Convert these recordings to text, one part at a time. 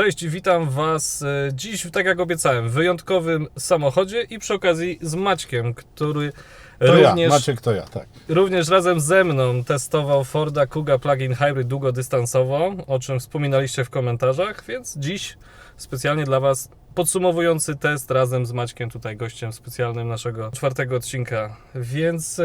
Cześć, witam Was e, dziś, tak jak obiecałem, w wyjątkowym samochodzie i przy okazji z Maćkiem, który To również, ja, Maciek to ja, tak. również razem ze mną testował Forda Kuga Plug-in Hybrid długodystansowo, o czym wspominaliście w komentarzach, więc dziś specjalnie dla Was podsumowujący test razem z Maćkiem, tutaj gościem specjalnym naszego czwartego odcinka. Więc e,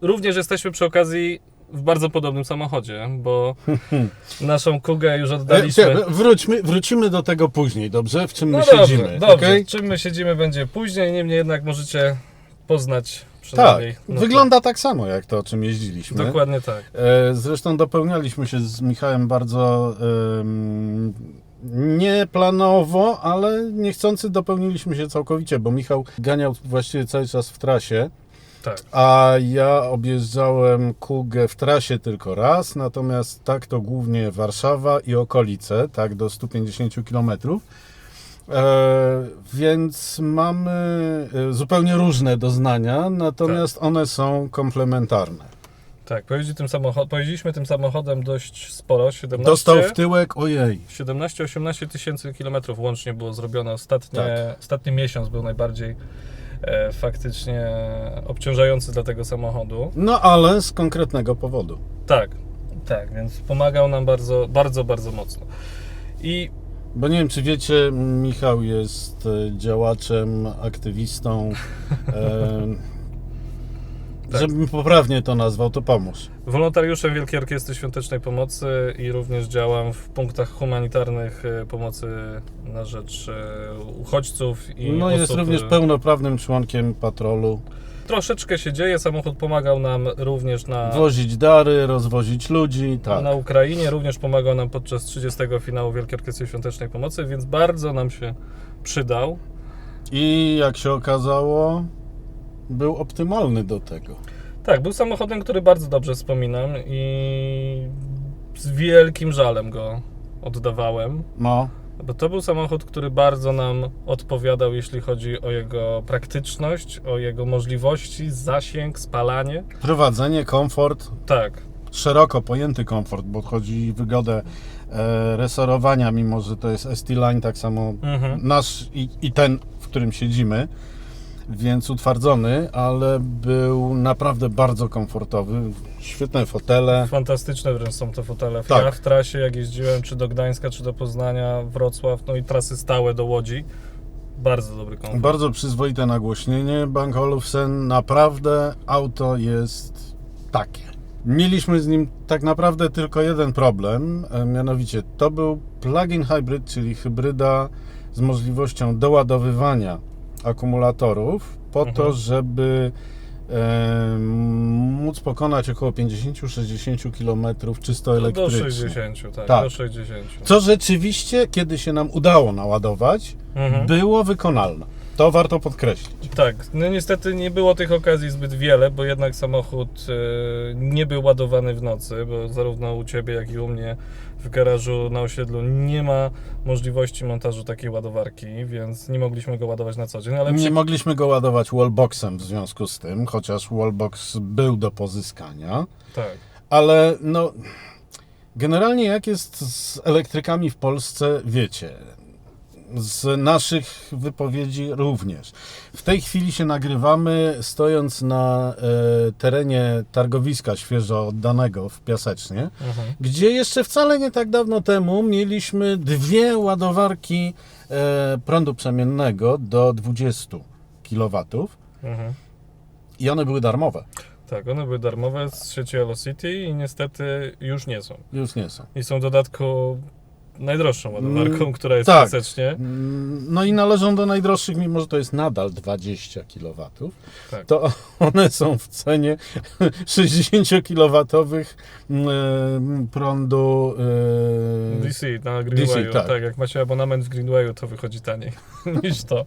również jesteśmy przy okazji w bardzo podobnym samochodzie, bo naszą Kugę już E, oddaliśmy. cie- wróćmy, wrócimy do tego później, dobrze? W czym my No siedzimy, dobrze, dobrze. okej? Czym my siedzimy będzie później, niemniej jednak możecie poznać Tak, przynajmniej. no wygląda tak samo jak to, o czym jeździliśmy. Dokładnie tak. E, Zresztą dopełnialiśmy się z Michałem bardzo nieplanowo, ale niechcący dopełniliśmy się całkowicie, bo Michał ganiał właściwie cały czas w trasie, Tak. a ja objeżdżałem Kugę w trasie tylko raz, natomiast tak to głównie Warszawa i okolice, tak do 150 km. E, więc mamy e, zupełnie różne doznania, natomiast one są komplementarne. Tak, pojeździ tym samochod- pojeździliśmy tym samochodem dość sporo, 17, Dostał w tyłek, ojej. 17-18 tysięcy kilometrów łącznie było zrobione. Ostatnie, Tak. Ostatni miesiąc był najbardziej faktycznie obciążający dla tego samochodu. No ale z konkretnego powodu. Tak, tak, więc pomagał nam bardzo, bardzo, bardzo mocno. I Bo nie wiem, czy wiecie, Michał jest e, działaczem, aktywistą. E, Tak. Żebym poprawnie to nazwał, to pomóż. Wolontariuszem Wielkiej Orkiestry Świątecznej Pomocy i również działam w punktach humanitarnych e, pomocy na rzecz e, uchodźców i No osób, jest również e, pełnoprawnym członkiem patrolu. Troszeczkę się dzieje, samochód pomagał nam również na, Wozić dary, rozwozić ludzi, tak. na Ukrainie, również pomagał nam podczas 30 finału Wielkiej Orkiestry Świątecznej Pomocy, więc bardzo nam się przydał. I jak się okazało, był optymalny do tego. Tak, był samochodem, który bardzo dobrze wspominam i z wielkim żalem go oddawałem. No, Bo to był samochód, który bardzo nam odpowiadał, jeśli chodzi o jego praktyczność, o jego możliwości, zasięg, spalanie. prowadzenie, komfort, Tak, szeroko pojęty komfort, bo chodzi o wygodę e, resorowania, mimo że to jest ST-Line, tak samo Mhm. nasz i, i ten, w którym siedzimy, więc utwardzony, ale był naprawdę bardzo komfortowy. Świetne fotele. fantastyczne wręcz są te fotele. Tak. Ja w trasie, jak jeździłem, czy do Gdańska, czy do Poznania, Wrocław, no i trasy stałe do Łodzi, bardzo dobry komfort. Bardzo przyzwoite nagłośnienie. Bank Olufsen, naprawdę auto jest takie. Mieliśmy z nim tak naprawdę tylko jeden problem, e, mianowicie to był plug-in hybrid, czyli hybryda z możliwością doładowywania akumulatorów po Mhm. to, żeby e, móc pokonać około 50-60 km czysto Do- do elektrycznie. 60, tak, Tak. do 60. Co rzeczywiście, kiedy się nam udało naładować, Mhm. było wykonalne. To warto podkreślić. Tak, no niestety nie było tych okazji zbyt wiele, bo jednak samochód e, nie był ładowany w nocy, bo zarówno u Ciebie, jak i u mnie w garażu na osiedlu nie ma możliwości montażu takiej ładowarki, więc nie mogliśmy go ładować na co dzień, ale Nie przy... mogliśmy go ładować wallboxem w związku z tym, chociaż wallbox był do pozyskania, tak, ale no generalnie jak jest z elektrykami w Polsce, wiecie, z naszych wypowiedzi również. W tej chwili się nagrywamy stojąc na e, terenie targowiska świeżo oddanego w Piasecznie, mhm. gdzie jeszcze wcale nie tak dawno temu mieliśmy dwie ładowarki e, prądu przemiennego do 20 kW Mhm. i one były darmowe. tak, one były darmowe z sieci Velocity i niestety już nie są. Już nie są. I są w dodatku najdroższą ładowarką, Mm, która jest tak. w Piasecznie. Mm, No i należą do najdroższych, mimo że to jest nadal 20 kW, Tak. to one są w cenie 60 kW mm, prądu e, DC na Greenwayu, tak. tak. jak macie abonament w Greenwayu, to wychodzi taniej niż to.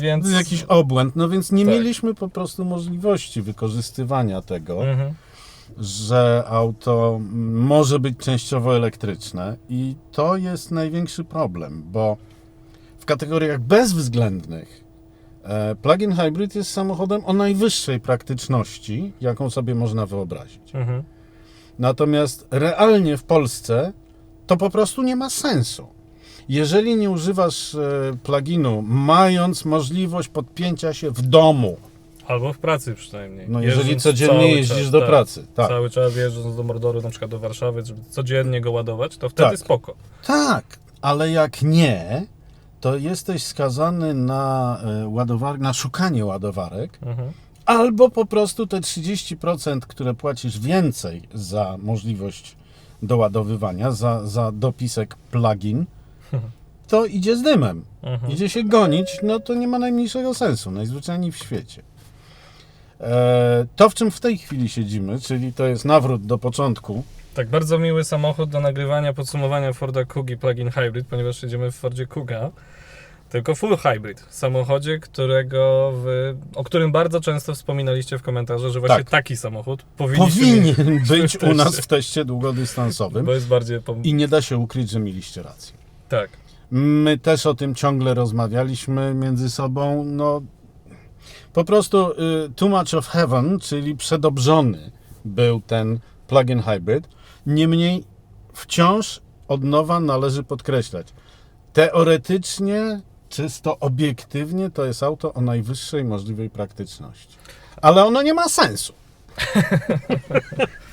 Więc... To jest jakiś obłęd, no więc nie Tak. mieliśmy po prostu możliwości wykorzystywania tego, Mhm. Że auto może być częściowo elektryczne i to jest największy problem, bo w kategoriach bezwzględnych e, plug-in hybrid jest samochodem o najwyższej praktyczności, jaką sobie można wyobrazić. Mhm. Natomiast realnie w Polsce to po prostu nie ma sensu. Jeżeli nie używasz e, pluginu, mając możliwość podpięcia się w domu, Albo w pracy przynajmniej. no jeżeli Jeżdżąc codziennie cały jeździsz czas, do tak, pracy, tak. Cały czas jeżdżąc do Mordoru, na przykład do Warszawy, żeby codziennie go ładować, to wtedy Tak. spoko. Tak, ale jak nie, to jesteś skazany na e, ładowarek, na szukanie ładowarek, Mhm. albo po prostu te 30%, które płacisz więcej za możliwość doładowywania, za, za dopisek plugin, to idzie z dymem. Mhm. Idzie się gonić, no to nie ma najmniejszego sensu, najzwyczajniej w świecie. E, to, w czym w tej chwili siedzimy, czyli to jest nawrót do początku, Tak, bardzo miły samochód do nagrywania podsumowania Forda Kugi Plug-in Hybrid, ponieważ jedziemy w Fordzie Kuga. Tylko full hybrid. Samochodzie, którego wy, o którym bardzo często wspominaliście w komentarzach, że właśnie Tak. taki samochód powinien być u nas w teście długodystansowym Bo jest bardziej... I nie da się ukryć, że mieliście rację. Tak. My też o tym ciągle rozmawialiśmy między sobą. No, po prostu y, too much of heaven, czyli przedobrzony był ten plug-in hybrid. Niemniej wciąż od nowa należy podkreślać. Teoretycznie, czysto obiektywnie, to jest auto o najwyższej możliwej praktyczności. Ale ono nie ma sensu.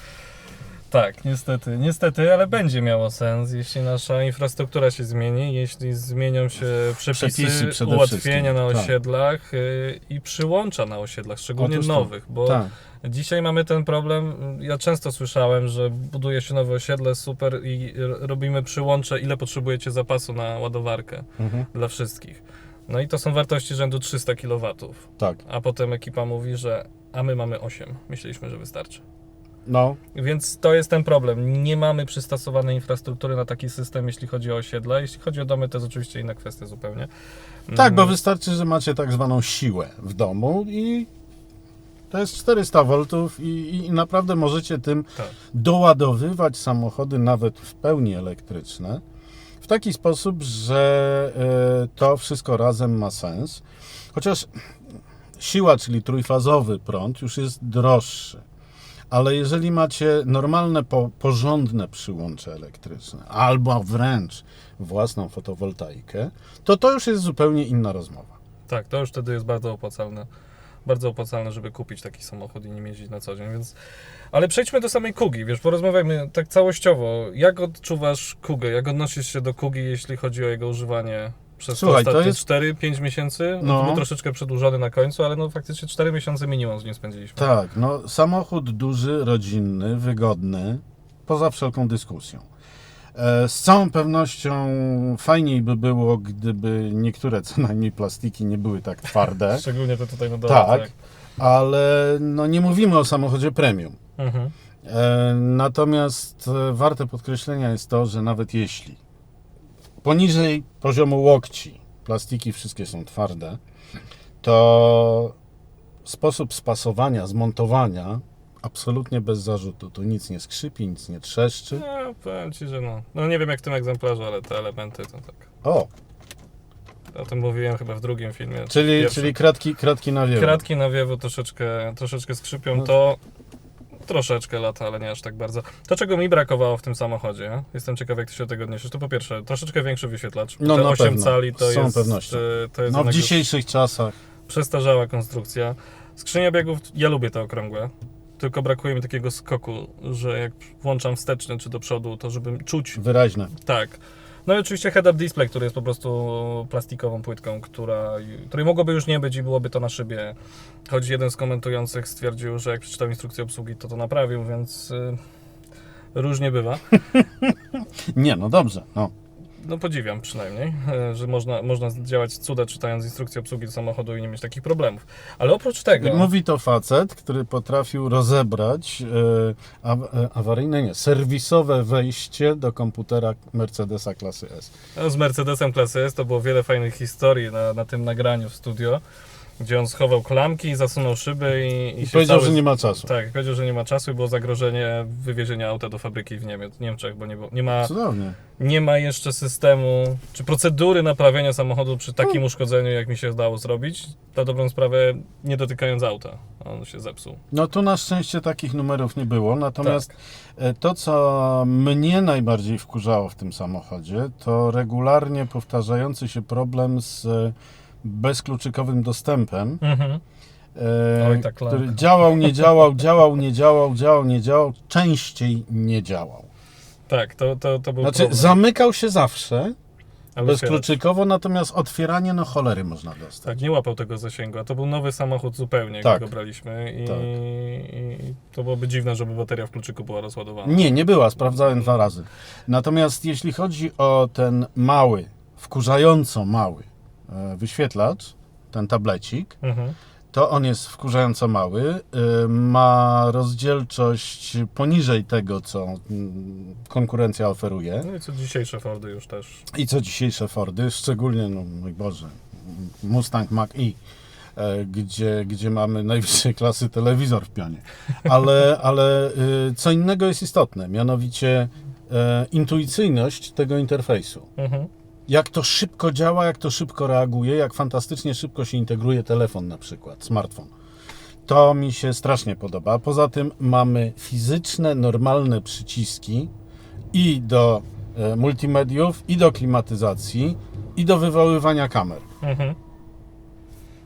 Tak, niestety, niestety, ale będzie miało sens, jeśli nasza infrastruktura się zmieni, jeśli zmienią się przepisy, Przepisy przede ułatwienia na tak. osiedlach y, i przyłącza na osiedlach, szczególnie Otóż to. nowych, bo Tak. dzisiaj mamy ten problem, ja często słyszałem, że buduje się nowe osiedle, super i r- robimy przyłącze, ile potrzebujecie zapasu na ładowarkę Mhm. dla wszystkich. No i to są wartości rzędu 300 kW, Tak. a potem ekipa mówi, że a my mamy 8, myśleliśmy, że wystarczy. No, Więc to jest ten problem. Nie mamy przystosowanej infrastruktury na taki system, jeśli chodzi o osiedla. Jeśli chodzi o domy, to jest oczywiście inna kwestia zupełnie. Tak, bo Mm, wystarczy, że macie tak zwaną siłę w domu i to jest 400 V i, i naprawdę możecie tym Tak. doładowywać samochody nawet w pełni elektryczne w taki sposób, że e, to wszystko razem ma sens. Chociaż siła, czyli trójfazowy prąd już jest droższy. Ale jeżeli macie normalne, po, porządne przyłącze elektryczne, albo wręcz własną fotowoltaikę, to to już jest zupełnie inna rozmowa. Tak, to już wtedy jest bardzo opłacalne. Bardzo opłacalne, żeby kupić taki samochód i nim jeździć na co dzień, więc... Ale przejdźmy do samej Kugi, wiesz, porozmawiajmy tak całościowo. Jak odczuwasz Kugę? Jak odnosisz się do Kugi, jeśli chodzi o jego używanie przez Słuchaj, te to jest- 4-5 miesięcy? No. No. Był troszeczkę przedłużony na końcu, ale no faktycznie 4 miesiące minimum z nim spędziliśmy. Tak, no samochód duży, rodzinny, wygodny, poza wszelką dyskusją. E, Z całą pewnością fajniej by było, gdyby niektóre co najmniej plastiki nie były tak twarde. Szczególnie to tutaj na dole. tak, ale no nie mówimy o samochodzie premium. Mhm. E, Natomiast e, warte podkreślenia jest to, że nawet jeśli poniżej poziomu łokci plastiki wszystkie są twarde, to sposób spasowania, zmontowania absolutnie bez zarzutu. Tu nic nie skrzypi, nic nie trzeszczy. No, powiem Ci, że no. No nie wiem jak w tym egzemplarzu, ale te elementy to tak. O, O tym mówiłem chyba w drugim filmie. czyli, Pierwszym. czyli kratki, kratki na wierzch. Kratki na wiewu troszeczkę, troszeczkę skrzypią, No. to troszeczkę lata, ale nie aż tak bardzo. To, czego mi brakowało w tym samochodzie, jestem ciekaw, jak ty się do tego odniesiesz, to po pierwsze, troszeczkę większy wyświetlacz. No, Te na 8 pewno. cali to Z całą jest, pewnością. e, to jest No w jednak już dzisiejszych czasach. przestarzała konstrukcja. Skrzynia biegów, ja lubię te okrągłe. Tylko brakuje mi takiego skoku, że jak włączam wsteczny czy do przodu, to żebym czuć Wyraźne. Tak. No i oczywiście head-up display, który jest po prostu plastikową płytką, która, której mogłoby już nie być i byłoby to na szybie. Choć jeden z komentujących stwierdził, że jak przeczytał instrukcję obsługi, to to naprawił, więc y, różnie bywa. Nie, no dobrze. No. No podziwiam przynajmniej, e, że można, można działać cuda czytając instrukcję obsługi do samochodu i nie mieć takich problemów. Ale oprócz tego... Mówi to facet, który potrafił rozebrać e, e, awaryjne, nie, serwisowe wejście do komputera Mercedesa klasy S. No, Z Mercedesem klasy S to było wiele fajnych historii na, na tym nagraniu w studio. Gdzie on schował klamki, zasunął szyby i, i, I powiedział, cały... że nie ma czasu. Tak, powiedział, że nie ma czasu i było zagrożenie wywiezienia auta do fabryki w Niemiec, Niemczech, bo nie, było, nie, ma, Cudownie. nie ma jeszcze systemu, czy procedury naprawienia samochodu przy takim uszkodzeniu, jak mi się udało zrobić, na dobrą sprawę nie dotykając auta. On się zepsuł. No tu na szczęście takich numerów nie było, natomiast Tak. e, to, co mnie najbardziej wkurzało w tym samochodzie, to regularnie powtarzający się problem z bezkluczykowym dostępem, Mhm. e, Oj, ta klamka. który działał, nie działał, działał, nie działał, działał, nie działał, częściej nie działał. Tak, to, to, to był Znaczy problem. zamykał się zawsze, Ale bezkluczykowo, natomiast otwieranie, no cholery można dostać. Tak, nie łapał tego zasięgu, a to był nowy samochód zupełnie, Tak. go braliśmy i, Tak. i to byłoby dziwne, żeby bateria w kluczyku była rozładowana. Nie, nie była, sprawdzałem dwa razy. Natomiast jeśli chodzi o ten mały, wkurzająco mały wyświetlacz, ten tablecik, Mhm. to on jest wkurzająco mały, e, ma rozdzielczość poniżej tego, co mm, konkurencja oferuje No i co dzisiejsze Fordy już też. i co dzisiejsze Fordy, szczególnie, no mój Boże, Mustang Mach-E, e, gdzie, gdzie mamy najwyższej klasy telewizor w pionie. Ale, ale y, co innego jest istotne, mianowicie e, intuicyjność tego interfejsu. Mhm. Jak to szybko działa, jak to szybko reaguje, jak fantastycznie szybko się integruje telefon na przykład, smartfon. To mi się strasznie podoba. Poza tym mamy fizyczne, normalne przyciski i do e, multimediów, i do klimatyzacji, i do wywoływania kamer. Mhm.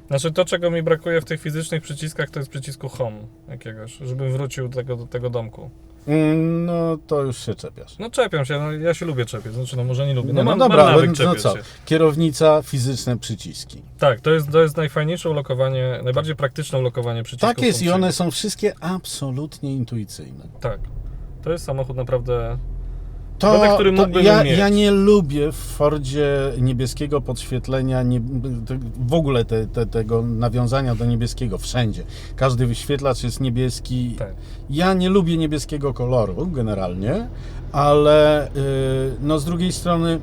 Znaczy to, czego mi brakuje w tych fizycznych przyciskach, to jest przycisku Home jakiegoś, żebym wrócił do tego, do tego domku. Mm, No to już się czepiasz. No czepiam się, no, ja się lubię czepiać, znaczy no może nie lubię, no, no mam, dobra, mam nawyk no co? się. Kierownica, fizyczne przyciski. Tak, to jest, to jest najfajniejsze ulokowanie, najbardziej praktyczne ulokowanie przycisków. Tak jest i one są wszystkie absolutnie intuicyjne. Tak. To jest samochód naprawdę... To, Wodę, który to mógłbym ja, mieć. ja nie lubię w Fordzie niebieskiego podświetlenia, nie, w ogóle te, te, tego nawiązania do niebieskiego wszędzie. Każdy wyświetlacz jest niebieski. Tak. Ja nie lubię niebieskiego koloru generalnie, ale y, no z drugiej strony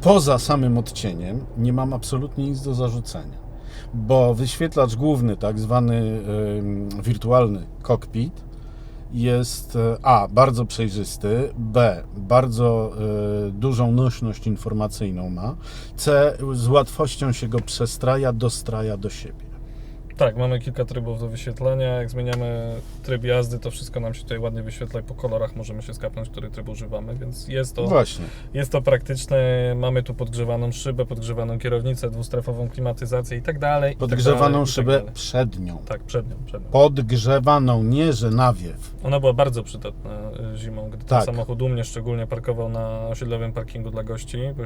poza samym odcieniem nie mam absolutnie nic do zarzucenia. Bo wyświetlacz główny, tak zwany y, wirtualny cockpit, jest e, A. bardzo przejrzysty, B. bardzo y, dużą nośność informacyjną ma, C. z łatwością się go przestraja, dostraja do siebie. Tak, mamy kilka trybów do wyświetlania. Jak zmieniamy tryb jazdy, to wszystko nam się tutaj ładnie wyświetla i po kolorach możemy się skapnąć, który tryb używamy, więc jest to, Właśnie. jest to praktyczne. Mamy tu podgrzewaną szybę, podgrzewaną kierownicę, dwustrefową klimatyzację i tak dalej. i tak Podgrzewaną dalej, i tak szybę dalej. przednią. Tak, przednią, przednią. Podgrzewaną, nie że nawiew. Ona była bardzo przydatna y, zimą, gdy Tak. ten samochód u mnie szczególnie parkował na osiedlowym parkingu dla gości, bo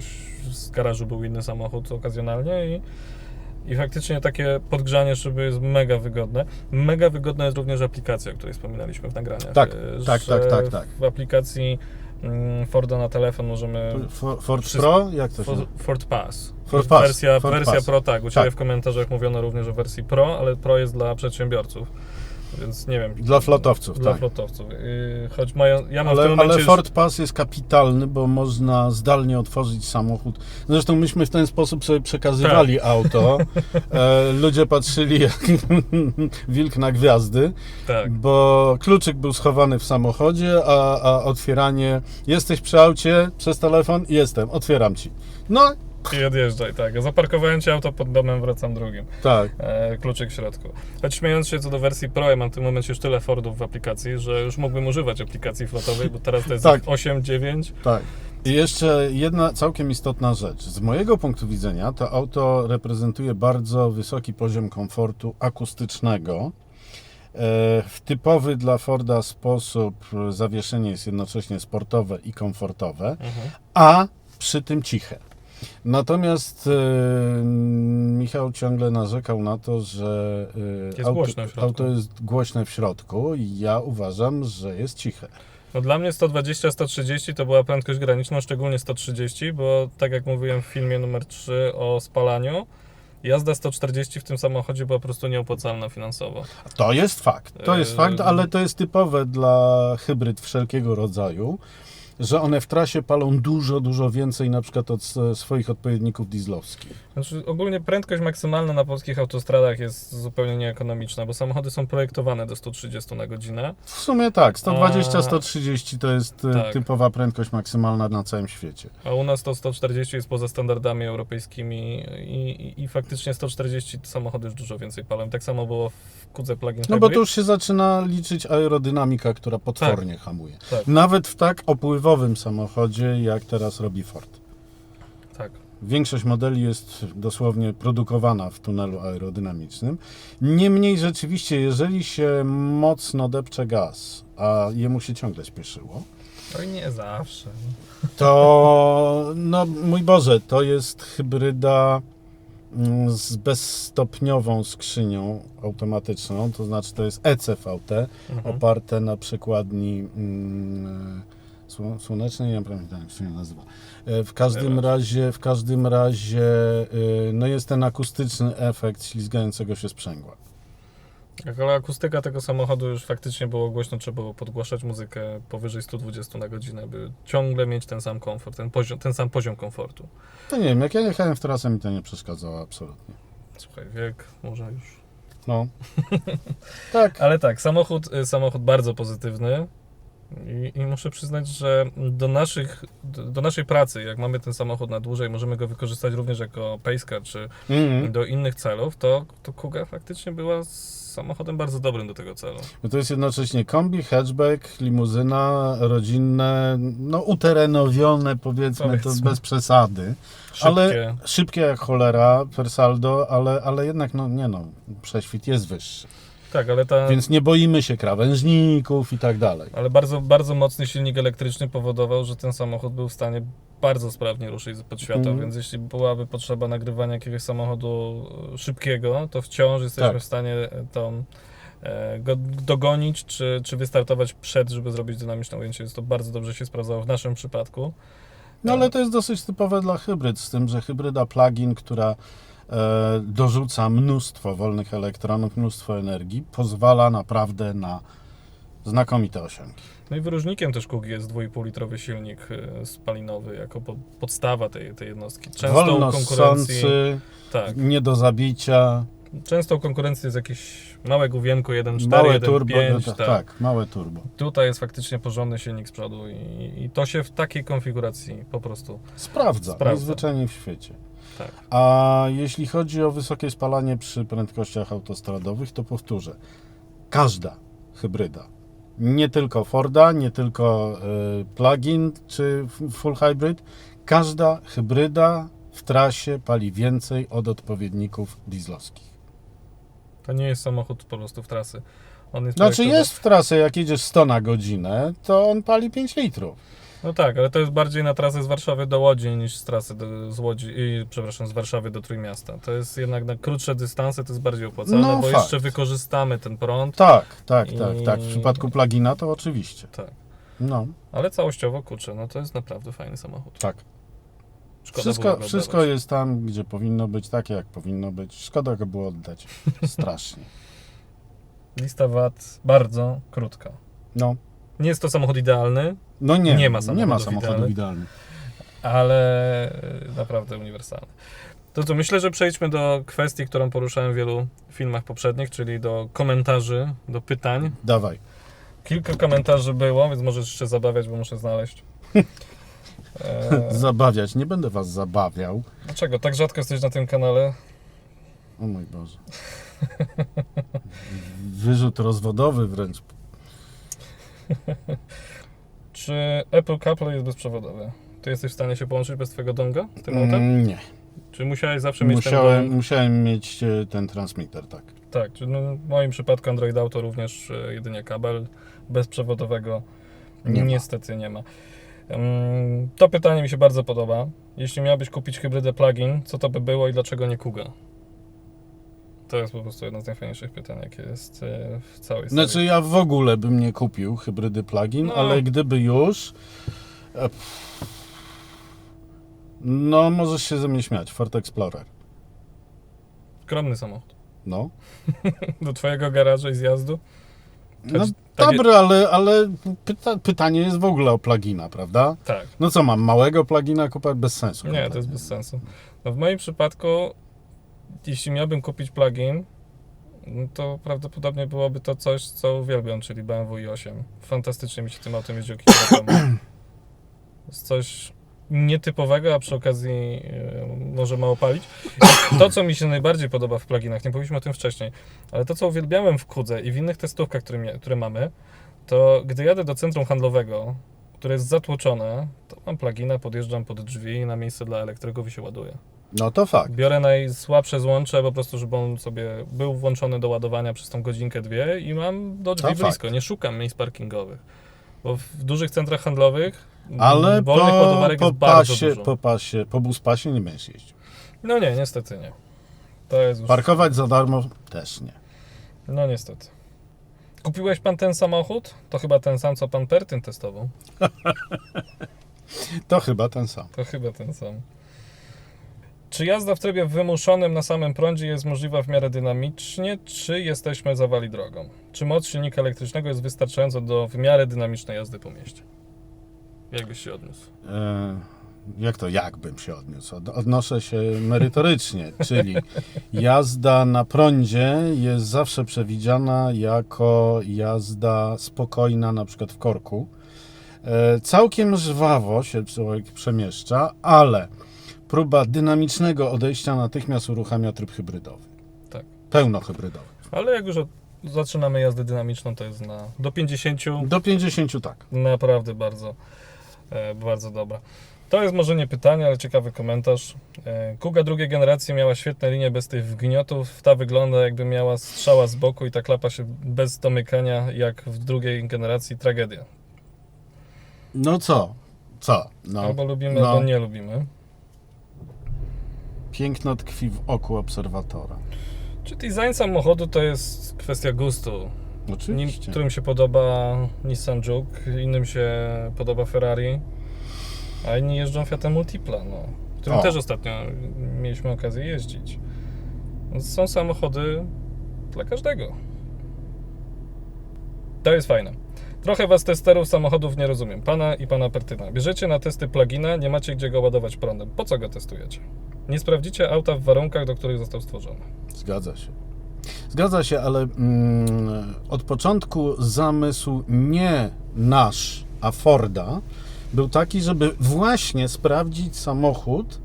z garażu był inny samochód okazjonalnie i, i faktycznie takie podgrzanie szyby jest mega wygodne. Mega wygodna jest również aplikacja, o której wspominaliśmy w nagraniach. Tak, y, tak, tak, tak, tak. W aplikacji mm, Forda na telefon możemy... For- Ford Wszystko- Pro? Jak to się Ford, Ford Pass. Ford Pass, Wersja, Ford wersja Pass. Pro, tak. U Ciebie Tak. w komentarzach mówiono również o wersji Pro, ale Pro jest dla przedsiębiorców. Więc nie wiem. Dla flotowców, Dla tak. flotowców. Yy, choć mają, ja mam w Ale, tym momencie ale już- Ford Pass jest kapitalny, bo można zdalnie otworzyć samochód. Zresztą myśmy w ten sposób sobie przekazywali Tak. auto. E, ludzie patrzyli jak wilk na gwiazdy, Tak. bo kluczyk był schowany w samochodzie, a, a otwieranie jesteś przy aucie przez telefon? Jestem, otwieram ci. No, I odjeżdżaj, tak. Zaparkowałem ci auto pod domem, wracam drugim. tak. E, kluczyk w środku. Choć śmiejąc się co do wersji Pro, ja mam w tym momencie już tyle Fordów w aplikacji, że już mógłbym używać aplikacji flotowej, bo teraz to jest Tak. 8, 9. Tak. I jeszcze jedna całkiem istotna rzecz. Z mojego punktu widzenia to auto reprezentuje bardzo wysoki poziom komfortu akustycznego. E, W typowy dla Forda sposób zawieszenie jest jednocześnie sportowe i komfortowe, Mhm. a przy tym ciche. Natomiast e, Michał ciągle narzekał na to, że e, Jest głośno w środku. auto jest głośne w środku i ja uważam, że jest ciche. No dla mnie 120-130 to była prędkość graniczna, szczególnie 130, bo tak jak mówiłem w filmie numer 3 o spalaniu, jazda 140 w tym samochodzie była po prostu nieopłacalna finansowo. To jest fakt. To jest Yy, fakt, ale to jest typowe dla hybryd wszelkiego rodzaju, że one w trasie palą dużo, dużo więcej na przykład od swoich odpowiedników dieslowskich. Znaczy, ogólnie prędkość maksymalna na polskich autostradach jest zupełnie nieekonomiczna, bo samochody są projektowane do 130 na godzinę. W sumie tak, A- 120-130 to jest e, Tak. typowa prędkość maksymalna na całym świecie. A u nas to 140 jest poza standardami europejskimi i, i, i faktycznie 140 samochody już dużo więcej palą. Tak samo było w Kudze Plug-in No bo tu już się zaczyna liczyć aerodynamika, która potwornie hamuje. Tak. Nawet w tak opływowym samochodzie, jak teraz robi Ford. Tak. Większość modeli jest dosłownie produkowana w tunelu aerodynamicznym. Niemniej rzeczywiście, jeżeli się mocno depcze gaz, a jemu się ciągle śpieszyło, i nie zawsze. to no mój Boże, to jest hybryda mm, z bezstopniową skrzynią automatyczną, to znaczy to jest ECVT, Mhm. oparte na przekładni mm, słonecznej, nie pamiętam jak się nazywa. E, W każdym razie, w każdym razie y, no jest ten akustyczny efekt ślizgającego się sprzęgła. Tak, ale akustyka tego samochodu już faktycznie było głośno, trzeba było podgłaszać muzykę powyżej 120 na godzinę, by ciągle mieć ten sam komfort, ten, poziom, ten sam poziom komfortu. To nie wiem, jak ja jechałem w trasę mi to nie przeszkadzało absolutnie. Słuchaj, wiek może już. No. tak. Ale tak, samochód, y, samochód bardzo pozytywny. I, I muszę przyznać, że do, naszych, do, do naszej pracy, jak mamy ten samochód na dłużej, możemy go wykorzystać również jako pejska czy Mhm. do innych celów, to, to Kuga faktycznie była samochodem bardzo dobrym do tego celu. Bo to jest jednocześnie kombi, hatchback, limuzyna, rodzinne, no uterenowione powiedzmy, to Powiedzmy. bez przesady. Szybkie. Ale szybkie jak cholera, per saldo, ale, ale jednak no nie no, prześwit jest wyższy. Tak, ale ta, Więc nie boimy się krawężników i tak dalej. ale bardzo, bardzo mocny silnik elektryczny powodował, że ten samochód był w stanie bardzo sprawnie ruszyć pod światło, Mhm. więc jeśli byłaby potrzeba nagrywania jakiegoś samochodu e, szybkiego, to wciąż jesteśmy Tak. w stanie tą, e, go dogonić, czy, czy wystartować przed, żeby zrobić dynamiczne ujęcie. Więc to bardzo dobrze się sprawdzało w naszym przypadku. No ale to jest dosyć typowe dla hybryd, z tym, że hybryda plug-in, która e, dorzuca mnóstwo wolnych elektronów, mnóstwo energii, pozwala naprawdę na znakomite osiągi. No i wyróżnikiem też Kugi jest 2,5 litrowy silnik e, spalinowy jako po, podstawa tej, tej jednostki. Często konkurencji, Wolnossący, tak, nie do zabicia, często u konkurencji jest jakieś małe główienko 1.4, małe 1.5, turbo, no, tak. tak, tak, małe turbo. Tutaj jest faktycznie porządny silnik z przodu i, i to się w takiej konfiguracji po prostu Sprawdza, Sprawdza. najzwyczajniej w świecie. Tak. A jeśli chodzi o wysokie spalanie przy prędkościach autostradowych, to powtórzę, każda hybryda, nie tylko Forda, nie tylko y, plug-in czy full hybrid, każda hybryda w trasie pali więcej od odpowiedników dieslowskich. To nie jest samochód po prostu w trasy. On jest Znaczy jest w trasę, jak jedziesz 100 na godzinę, to on pali 5 litrów. No tak, ale to jest bardziej na trasę z Warszawy do Łodzi niż z trasy do, z Łodzi, i, przepraszam, z Warszawy do Trójmiasta. To jest jednak na krótsze dystanse to jest bardziej opłacalne, No bo fakt. jeszcze wykorzystamy ten prąd. Tak, tak, I- tak, tak. W przypadku plugina to oczywiście. Tak. No, Ale całościowo, kurczę, no to jest naprawdę fajny samochód. tak. Szkoda Wszystko, wszystko jest tam, gdzie powinno być, takie jak powinno być. Szkoda go było oddać. Strasznie. Lista wad bardzo krótka. No, Nie jest to samochód idealny, no nie, Nie ma nie ma ale y, naprawdę uniwersalny. To co, myślę, że przejdźmy do kwestii, którą poruszałem w wielu filmach poprzednich, czyli do komentarzy, do pytań. Dawaj. Kilka komentarzy było, więc możesz jeszcze zabawiać, bo muszę znaleźć. E, Zabawiać. Nie będę was zabawiał. dlaczego? Tak rzadko jesteś na tym kanale? O mój Boże. Wyrzut rozwodowy wręcz. Czy Apple CarPlay jest bezprzewodowy? Ty jesteś w stanie się połączyć bez twojego donga z tym autem? Mm, nie. Czy musiałeś zawsze mieć Musiałem, ten dong? musiałem mieć e, ten transmitter, tak. Tak, czy no, w moim przypadku Android Auto również e, jedynie kabel bezprzewodowego Nie ma. niestety nie ma. Ym, To pytanie mi się bardzo podoba. Jeśli miałbyś kupić hybrydę plug-in, co to by było i dlaczego nie Kuga? To jest po prostu jedno z najfajniejszych pytań, jakie jest e, w całej serii. Znaczy ja w ogóle bym nie kupił hybrydy plug-in, No. ale gdyby już... e, No, możesz się ze mnie śmiać. Ford Explorer. Skromny samochód. No. Do twojego garażu i zjazdu? No, Takie- Dobra, ale, ale pyta, pytanie jest w ogóle o plugina, prawda? Tak. No co, mam małego plugina kupować bez sensu. Nie, to jest bez sensu. No w moim przypadku, jeśli miałbym kupić plugin, to prawdopodobnie byłoby to coś, co uwielbiam, czyli BMW i8. Fantastycznie mi się tym autem jeździło kilka. Jest coś nietypowego, a przy okazji e, może mało palić. To, co mi się najbardziej podoba w pluginach, nie powiedzieliśmy o tym wcześniej, ale to, co uwielbiałem w Kudze i w innych testówkach, które, które mamy, to gdy jadę do centrum handlowego, które jest zatłoczone, to mam plugina, podjeżdżam pod drzwi i na miejsce dla elektryków i się ładuje. No to fakt. Biorę najsłabsze złącze, po prostu, żeby on sobie był włączony do ładowania przez tą godzinkę, dwie i mam do drzwi To blisko. fakt. Nie szukam miejsc parkingowych. Bo w dużych centrach handlowych Ale wolnych po, ładowarek po, jest bardzo pasie, dużo. po pasie, po buspasie nie będziesz jeździł. No nie, niestety nie. To jest już... Parkować za darmo też nie. No niestety. Kupiłeś pan ten samochód? To chyba ten sam, co pan Pertyn testował. To chyba ten sam. To chyba ten sam. Czy jazda w trybie wymuszonym na samym prądzie jest możliwa w miarę dynamicznie, czy jesteśmy zawali drogą? Czy moc silnika elektrycznego jest wystarczająca do w miarę dynamicznej jazdy po mieście? Jak byś się odniósł? E, jak to, jak bym się odniósł? Od, odnoszę się merytorycznie, czyli jazda na prądzie jest zawsze przewidziana jako jazda spokojna, na przykład w korku. E, całkiem żwawo się człowiek przemieszcza, ale próba dynamicznego odejścia natychmiast uruchamia tryb hybrydowy. Tak. Pełnohybrydowy. Ale jak już od, zaczynamy jazdę dynamiczną, to jest na do 50 Do 50 tak. Naprawdę bardzo, e, bardzo dobra. To jest może nie pytanie, ale ciekawy komentarz. E, Kuga drugiej generacji miała świetne linie bez tych wgniotów. Ta wygląda jakby miała strzała z boku i ta klapa się bez domykania, jak w drugiej generacji tragedia. No co? Co? No, Albo lubimy, no. albo nie lubimy. Piękno tkwi w oku obserwatora. Czy design samochodu to jest kwestia gustu? Nim, Oczywiście. którym się podoba Nissan Juke, innym się podoba Ferrari, a inni jeżdżą Fiatem Multipla, no, którym O. też ostatnio mieliśmy okazję jeździć. Więc są samochody dla każdego. To jest fajne. Trochę was testerów samochodów nie rozumiem. Pana i pana Pertyna. Bierzecie na testy plugina, nie macie gdzie go ładować prądem. Po co go testujecie? Nie sprawdzicie auta w warunkach, do których został stworzony. Zgadza się. Zgadza się, ale mm, od początku zamysł nie nasz, a Forda był taki, żeby właśnie sprawdzić samochód,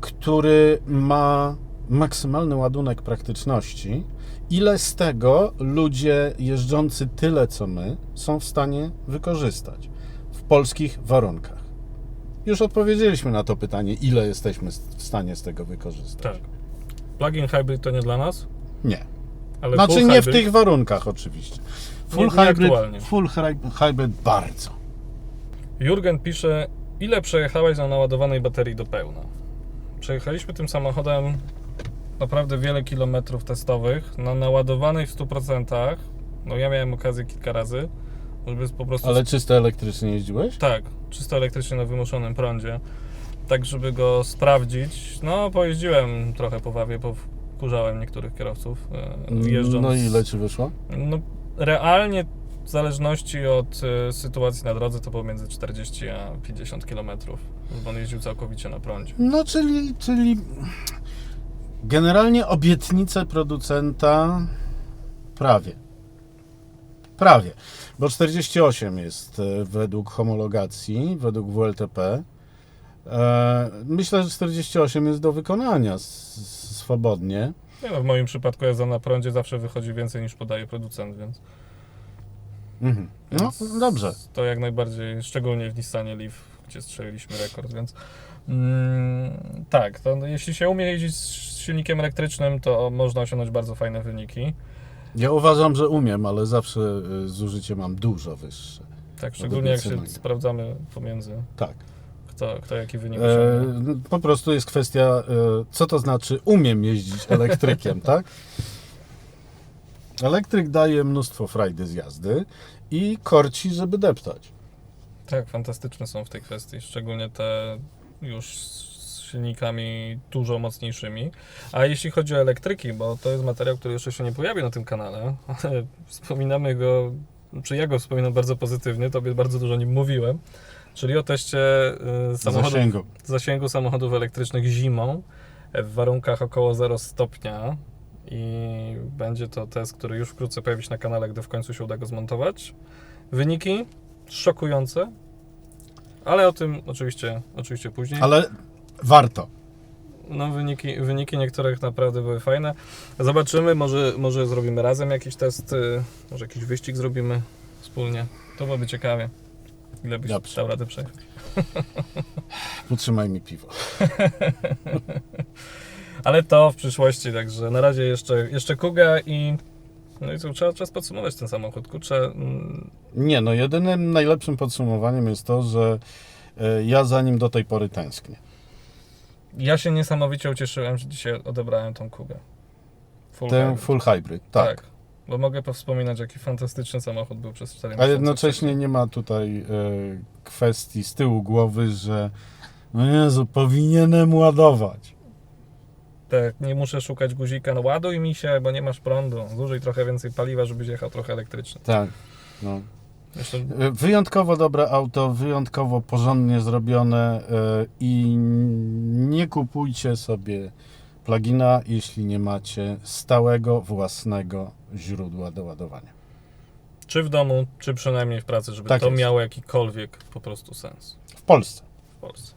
który ma maksymalny ładunek praktyczności, ile z tego ludzie jeżdżący tyle co my są w stanie wykorzystać w polskich warunkach. Już odpowiedzieliśmy na to pytanie, ile jesteśmy w stanie z tego wykorzystać. Tak. Plug-in hybrid to nie dla nas, Nie. ale Znaczy nie w hybrid- tych warunkach oczywiście. Full Nie- hybrid, aktualnie. full hy- hybrid bardzo. Jurgen pisze, ile przejechałeś na naładowanej baterii do pełna? Przejechaliśmy tym samochodem naprawdę wiele kilometrów testowych, na naładowanej w 100%, no ja miałem okazję kilka razy, żeby po prostu... Ale czysto elektrycznie jeździłeś? Tak, czysto elektrycznie na wymuszonym prądzie, tak żeby go sprawdzić. No, pojeździłem trochę po Wawie, powkurzałem niektórych kierowców e, jeżdżąc... No i ile ci wyszło? No, realnie w zależności od e, sytuacji na drodze to pomiędzy 40 a 50 km, bo on jeździł całkowicie na prądzie. No czyli, czyli generalnie obietnice producenta prawie. Prawie. Bo 48 jest e, według homologacji, według WLTP. E, Myślę, że 48 jest do wykonania swobodnie. Nie no, w moim przypadku jazda na prądzie zawsze wychodzi więcej niż podaje producent, więc, Mhm. No więc dobrze. to jak najbardziej, szczególnie w Nissanie Leaf, gdzie strzeliliśmy rekord, więc mm, tak, to jeśli się umie jeździć silnikiem elektrycznym, to można osiągnąć bardzo fajne wyniki. Ja uważam, że umiem, ale zawsze y, zużycie mam dużo wyższe. Tak, szczególnie jak się sprawdzamy pomiędzy, Tak. kto, kto jaki wynik E, osiągnie. po prostu jest kwestia, e, co to znaczy umiem jeździć elektrykiem, tak? Elektryk daje mnóstwo frajdy z jazdy i korci, żeby deptać. Tak, fantastyczne są w tej kwestii, szczególnie te już silnikami dużo mocniejszymi. A jeśli chodzi o elektryki, bo to jest materiał, który jeszcze się nie pojawi na tym kanale, ale wspominamy go czy ja go wspominam bardzo pozytywnie, tobie bardzo dużo o nim mówiłem, czyli o teście y, samochodów, Zasięgu. zasięgu samochodów elektrycznych zimą w warunkach około 0 stopnia i będzie to test, który już wkrótce pojawi się na kanale, gdy w końcu się uda go zmontować. Wyniki szokujące, ale o tym oczywiście, oczywiście później. Ale warto. No, wyniki, wyniki niektórych naprawdę były fajne. Zobaczymy, może, może zrobimy razem jakiś test, y, może jakiś wyścig zrobimy wspólnie. To byłoby ciekawie. Ile byś Dobrze. dał radę przejechać. Potrzymaj mi piwo. Ale to w przyszłości, także na razie jeszcze, jeszcze Kuga i no i co, trzeba czas podsumować ten samochód. Kurczę, mm, Nie, no jedynym najlepszym podsumowaniem jest to, że e, ja za nim do tej pory tęsknię. Ja się niesamowicie ucieszyłem, że dzisiaj odebrałem tą Kugę. Full Ten hybrid. full hybrid, tak. Bo mogę powspominać, jaki fantastyczny samochód był przez 4 A miesiące. jednocześnie nie ma tutaj e, kwestii z tyłu głowy, że no Jezu, powinienem ładować. Tak, nie muszę szukać guzika, no ładuj mi się, bo nie masz prądu. Zużyj trochę więcej paliwa, żebyś jechał trochę elektrycznie. Tak. No. E, Wyjątkowo dobre auto, wyjątkowo porządnie zrobione e, i nie kupujcie sobie plugina, jeśli nie macie stałego, własnego źródła do ładowania. czy w domu, czy przynajmniej w pracy, żeby Tak to jest. miało jakikolwiek po prostu sens W Polsce. w Polsce.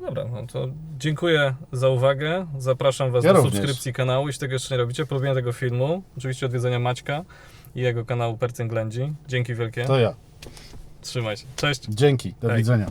Dobra, no to dziękuję za uwagę. Zapraszam Was Ja do również. subskrypcji kanału, jeśli tego jeszcze nie robicie, polubienia tego filmu, oczywiście odwiedzenia Maćka i jego kanału Percynględzi. Dzięki wielkie. To ja. Trzymaj się. Cześć. Dzięki. Do Hej. widzenia.